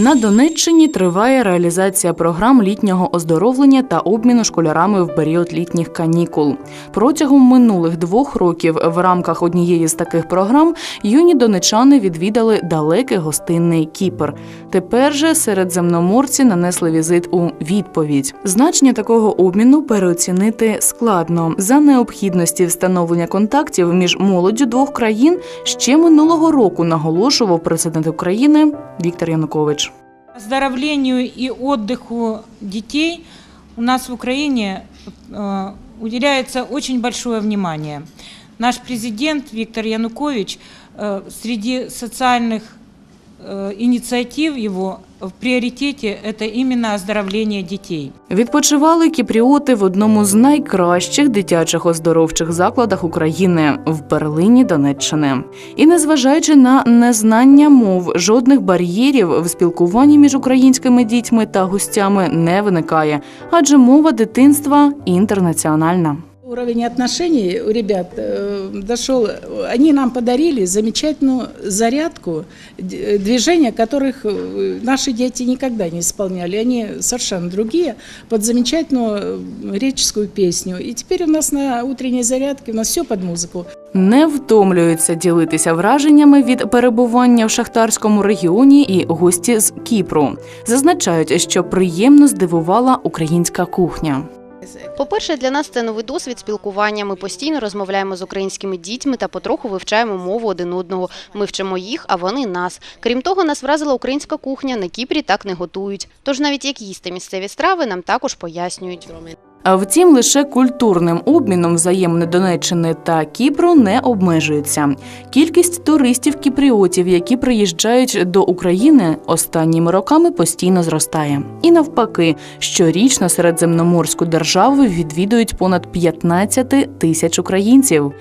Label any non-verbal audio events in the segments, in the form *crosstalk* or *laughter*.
На Донеччині триває реалізація програм літнього оздоровлення та обміну школярами в період літніх канікул. Протягом минулих двох років в рамках однієї з таких програм юні донечани відвідали далекий гостинний Кіпр. Тепер же середземноморці нанесли візит у відповідь. Значення такого обміну переоцінити складно. За необхідності встановлення контактів між молоддю двох країн ще минулого року наголошував президент України Віктор Янукович Оздоровлению и отдыху детей у нас в Украине э, уделяется очень большое внимание. Наш президент Виктор Янукович э, среди социальных э, инициатив его в приоритете это именно оздоровление детей. Відпочивали кіпріоти в одному з найкращих дитячих оздоровчих закладах України в Берлині, Донеччини. І незважаючи на незнання мов, жодних бар'єрів в спілкуванні між українськими дітьми та гостями не виникає, адже мова дитинства інтернаціональна. Уровень отношений у ребят э, дошел. Они нам подарили замечательную зарядку, д- движения, которых э, наши дети никогда не исполняли. Они совершенно другие, под замечательную э, греческую песню. И теперь у нас на утренней зарядке у нас все под музыку. Не втомлюються ділитися враженнями від перебування в шахтарському регіоні і гості з Кіпру. Зазначають, що приємно здивувала українська кухня. По-перше, для нас це новий досвід спілкування. Ми постійно розмовляємо з українськими дітьми та потроху вивчаємо мову один одного. Ми вчимо їх, а вони нас. Крім того, нас вразила українська кухня. На Кіпрі так не готують. Тож навіть як їсти місцеві страви нам також пояснюють. А втім, лише культурним обміном взаємне Донеччини та Кіпру не обмежується. Кількість туристів кіпріотів, які приїжджають до України, останніми роками постійно зростає. І навпаки, щорічно середземноморську державу відвідують понад 15 тисяч українців.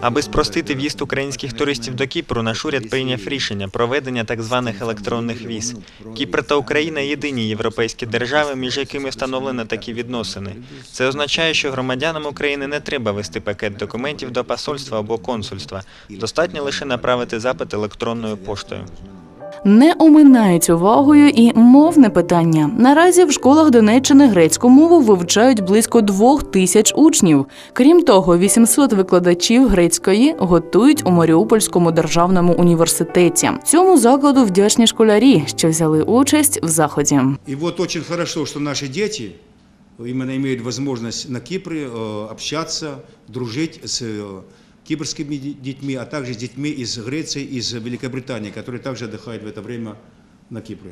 Аби спростити в'їзд українських туристів до Кіпру, наш уряд прийняв рішення проведення так званих електронних віз. Кіпр та Україна єдині європейські держави, між якими встановлено такі відносини. Це означає, що громадянам України не треба вести пакет документів до посольства або консульства. Достатньо лише направити запит електронною поштою. Не оминають увагою і мовне питання. Наразі в школах Донеччини грецьку мову вивчають близько двох тисяч учнів. Крім того, 800 викладачів грецької готують у Маріупольському державному університеті. Цьому закладу вдячні школярі, що взяли участь в заході. И вот очень хорошо, что наши дети именно имеют возможность на Кипре общаться, дружить с э, кипрскими де- детьми, а также с детьми из Греции, из Великобритании, которые также отдыхают в это время на Кипре.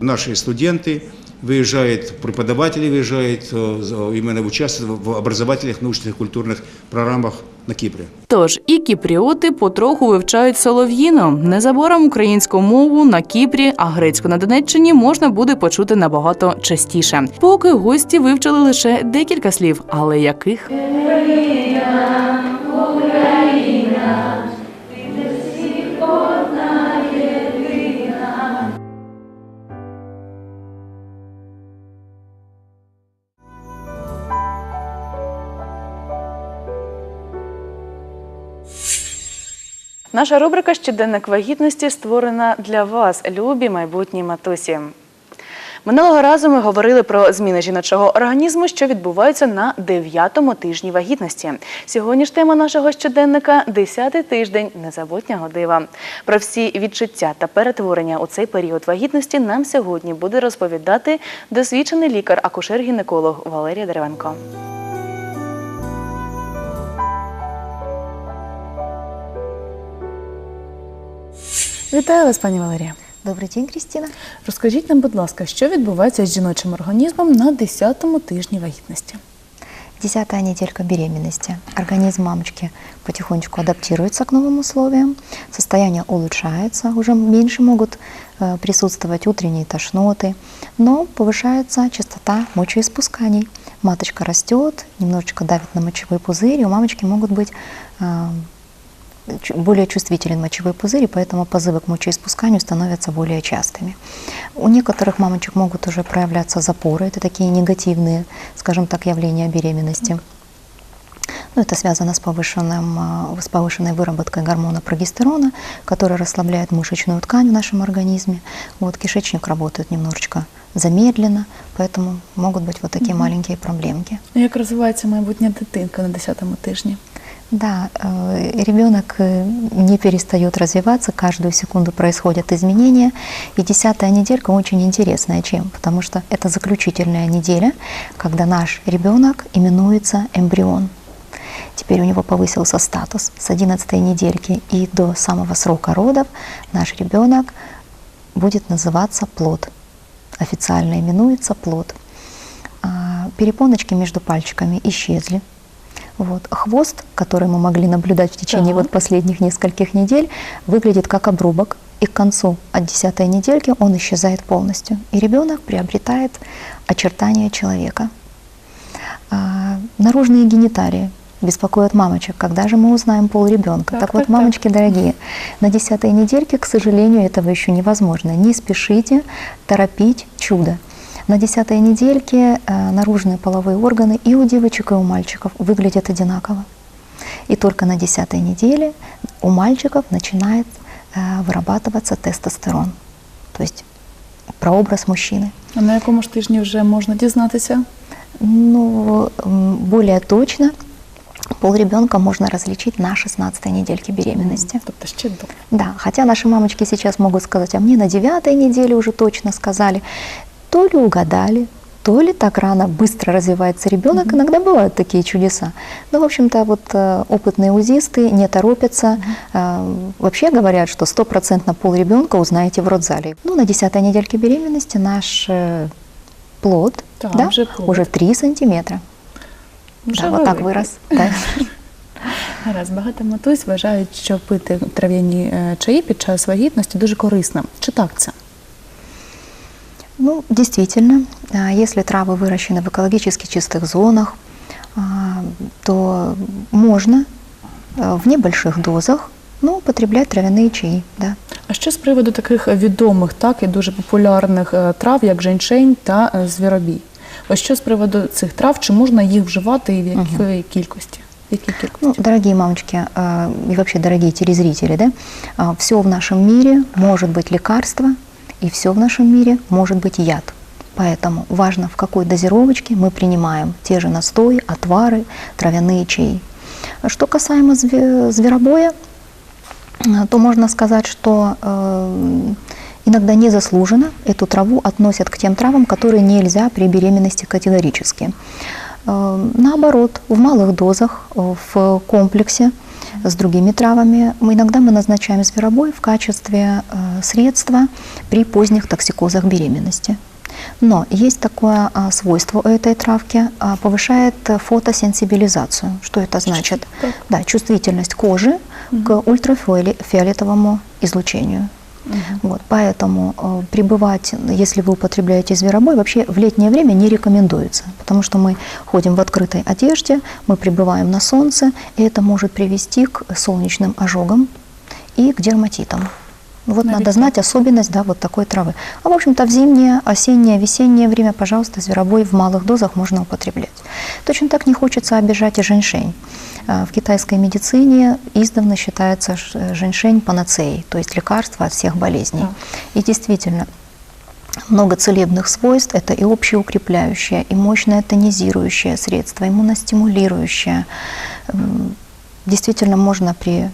Наши студенты выезжают, преподаватели выезжают, э, за- именно участвуют в образовательных, научных, культурных программах на Кипре. Тож і кіпріоти потроху вивчають солов'їну. Незабаром українську мову на Кіпрі, а грецьку на Донеччині можна буде почути набагато частіше. Поки гості вивчили лише декілька слів, але яких? Наша рубрика Щоденник вагітності створена для вас, любі майбутні матусі. Минулого разу ми говорили про зміни жіночого організму, що відбуваються на 9-му тижні вагітності. Сьогодні ж тема нашого щоденника 10-й тиждень незабутнього дива. Про всі відчуття та перетворення у цей період вагітності нам сьогодні буде розповідати досвідчений лікар-акушер-гінеколог Валерія Деревенко. Вітаю вас, пані Валерія. Добрый день, Кристина. Розкажіть нам, будь ласка, що відбувається з жіночим організмом на 10-му тижні вагітності? Десятая неделька беременности. Организм мамочки потихонечку адаптируется к новым условиям, состояние улучшается, уже меньше могут э, присутствовать утренние тошноты, но повышается частота мочеиспусканий. Маточка растет, немножечко давит на мочевой пузырь, и у мамочки могут быть э, чу- более чувствителен мочевой пузырь, и поэтому позывы к мочеиспусканию становятся более частыми. У некоторых мамочек могут уже проявляться запоры, это такие негативные, скажем так, явления беременности. Ну, это связано с, повышенным, э, с повышенной выработкой гормона прогестерона, который расслабляет мышечную ткань в нашем организме. Вот, кишечник работает немножечко замедленно, поэтому могут быть вот такие маленькие проблемки. Як розвивається майбутня дитинка на 10-му тижні? Да, э, ребенок э, не перестает развиваться, каждую секунду происходят изменения. И десятая неделька очень интересная чем? Потому что это заключительная неделя, когда наш ребенок именуется эмбрион. Теперь у него повысился статус. С 11 недельки и до самого срока родов наш ребенок будет называться плод. Официально именуется плод. А, Перепоночки между пальчиками исчезли. Вот. Хвост, который мы могли наблюдать в течение Так. вот последних нескольких недель, выглядит как обрубок. И к концу от десятой недельки он исчезает полностью. И ребенок приобретает очертания человека. А, наружные гениталии беспокоят мамочек. Когда же мы узнаем пол ребенка? Так, Так, вот, так, так. мамочки дорогие, на десятой недельке, к сожалению, этого еще невозможно. Не спешите торопить чудо. На десятой недельке э, наружные половые органы и у девочек, и у мальчиков выглядят одинаково. И только на десятой неделе у мальчиков начинает э, вырабатываться тестостерон, то есть прообраз мужчины. А на якому ж тижні вже можна дізнатися? Ну, более точно пол ребенка можно различить на 16 недельке беременности. Тобто ще до. Да, хотя наши мамочки сейчас могут сказать, а мне на девятой неделе уже точно сказали. То ли угадали, то ли так рано быстро развивается ребенок. Иногда бывают такие чудеса. Но, в общем-то, вот э, опытные узисты не торопятся. Э, вообще говорят, что стопроцентно пол ребенка узнаете в родзале. Ну, на десятой недельке беременности наш э, плод, Так, да, уже плод. уже 3 сантиметра. Вже да, вот так великий. вырос. *laughs* Да. *laughs* Гаразд, багато матусь вважають, що пити трав'яні е, чаї під час вагітності дуже корисно. Чи так це? Ну, действительно, а, если травы выращены в экологически чистых зонах, а, то можно а, в небольших дозах ну, употреблять травяные чаи. Да. А що з приводу таких відомих, так і дуже популярних е, трав, як женьшень та е, звіробій? Ось що з приводу цих трав, чи можна їх вживати і в якій кількості? В якій Ну, кількості? дорогие мамочки а, и вообще дорогие телезрители, да, все в нашем мире может быть лекарство, и все в нашем мире может быть яд. Поэтому важно, в какой дозировочке мы принимаем те же настои, отвары, травяные чаи. Что касаемо зве- зверобоя, то можно сказать, что э, иногда незаслуженно эту траву относят к тем травам, которые нельзя при беременности категорически. Э, Наоборот, в малых дозах, э, в комплексе с другими травами, мы иногда мы назначаем зверобой в качестве э, средства при поздних токсикозах беременности. Но есть такое а, свойство у этой травки, а, повышает э, фотосенсибилизацию. Что это значит? так? Да, чувствительность кожи к ультрафиолетовому излучению. Вот, поэтому э, пребывать, если вы употребляете зверобой, вообще в летнее время не рекомендуется, потому что мы ходим в открытой одежде, мы пребываем на солнце, и это может привести к солнечным ожогам и к дерматитам. Вот Навіть надо знать особенность да, вот такой травы. А в общем-то в зимнее, осеннее, весеннее время, пожалуйста, зверобой в малых дозах можно употреблять. Точно так не хочется обижать и женьшень. А, В китайской медицине издавна считается ш- женьшень панацеей, то есть лекарство от всех болезней. Так. И действительно, много целебных свойств. Это и общеукрепляющее, и мощное тонизирующее средство, иммуностимулирующее. Действительно, можно при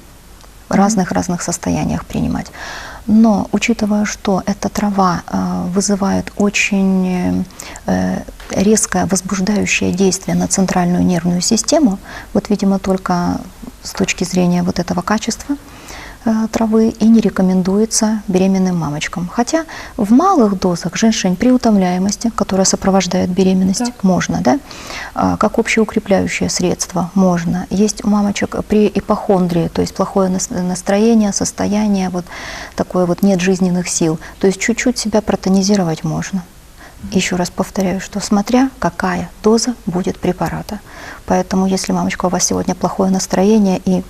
разных-разных состояниях принимать. Но учитывая, что эта трава э, вызывает очень э, резкое возбуждающее действие на центральную нервную систему, вот, видимо, только с точки зрения вот этого качества травы и не рекомендуется беременным мамочкам. Хотя в малых дозах женьшень при утомляемости, которая сопровождает беременность, Так. можно, да, А, как общеукрепляющее средство можно. Есть у мамочек при ипохондрии, то есть плохое нас- настроение, состояние, вот такое вот нет жизненных сил. То есть чуть-чуть себя протонизировать можно. Еще раз повторяю, что смотря какая доза будет препарата. Поэтому если, мамочка, у вас сегодня плохое настроение и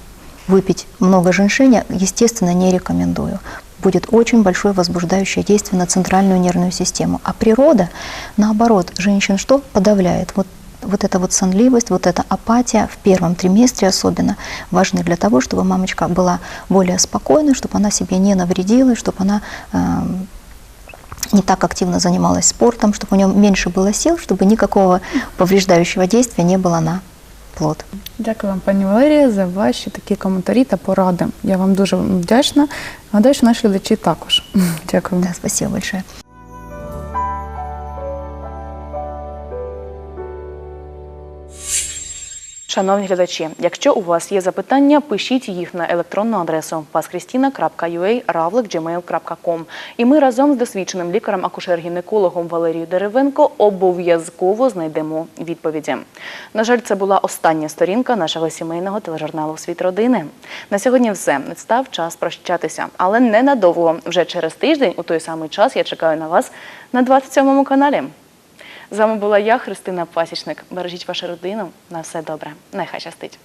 выпить много женьшеня, естественно, не рекомендую. Будет очень большое возбуждающее действие на центральную нервную систему. А природа, наоборот, женщин что? Подавляет. Вот вот эта вот сонливость, вот эта апатия в первом триместре особенно важны для того, чтобы мамочка была более спокойной, чтобы она себе не навредила, чтобы она эм, не так активно занималась спортом, чтобы у нее меньше было сил, чтобы никакого повреждающего действия не было на плод. Дякую вам, пані Валерія, за ваші такі коментарі та поради. Я вам дуже вдячна. Гадаю, що наші глядачі також. *laughs* Дякую. Да, спасибо большое. Шановні глядачі, якщо у вас є запитання, пишіть їх на електронну адресу paskristina.ua.ravlik.gmail.com І ми разом з досвідченим лікарем-акушер-гінекологом Валерією Деревенко обов'язково знайдемо відповіді. На жаль, це була остання сторінка нашого сімейного тележурналу Світ родини. На сьогодні все. Настав час прощатися, але ненадовго. Вже через тиждень, у той самий час, я чекаю на вас на 27 каналі. З вами була я, Христина Пасічник. Бережіть вашу родину. На все добре. Нехай щастить.